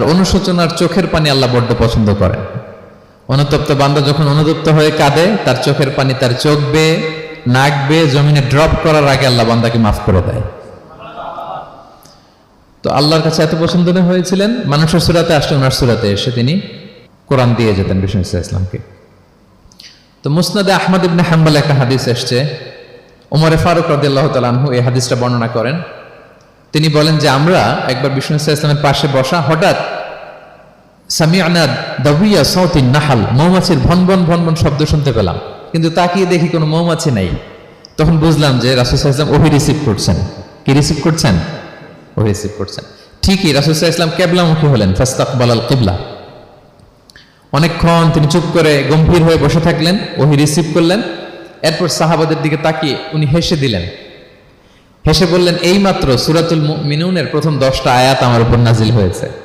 আর অনুশোচনার চোখের পানি আল্লাহ বড্ড পছন্দ করেন অনুতপ্ত বান্দা যখন অনুতপ্ত হয়ে কাঁদে, তার চোখের পানি তার চোখ বেয়ে, নাক বেয়ে, জমিনে ড্রপ করার আগে আল্লাহ বান্দাকে মাফ করে দেয়। তো আল্লাহর কাছে এত পছন্দ হয়েছিলেন, মানুষের সুরাতে আসলে ওনার সুরাতে এসে তিনি কোরআন দিয়ে যেতেন বিষ্ণু ইসলামকে। তো মুসনাদে আহমদ ইবনে হাম্বাল একটা হাদিস এসছে ওমরে ফারুক রদিল্লাহ তালানহু এই হাদিসটা বর্ণনা করেন। তিনি বলেন যে, আমরা একবার বিষ্ণু ইসলামের পাশে বসা হঠাৎ সামিয়ানা দাবিয়া সৌতিন নাহাল, মৌমাছির ভন ভন ভন ভন শব্দ শুনতে পেলাম। কিন্তু তাকিয়ে দেখি কোনো মৌমাছি নাই। তখন বুঝলাম যে রাসুল ইসলাম ওহি রিসিভ করছেন। কি রিসিভ করছেন? ওহি রিসিভ করছেন। ঠিকই রাসুল ইসলাম কেবলামুখী হলেন ফাস্তাকবাল আল কিবলা। অনেকক্ষণ তিনি চুপ করে গম্ভীর হয়ে বসে থাকলেন, ওহি রিসিভ করলেন। এরপর সাহাবাদের দিকে তাকিয়ে উনি হেসে দিলেন। হেসে বললেন, এইমাত্র সুরাতুল মিনুনের প্রথম দশটা আয়াত আমার উপর নাজিল হয়েছে।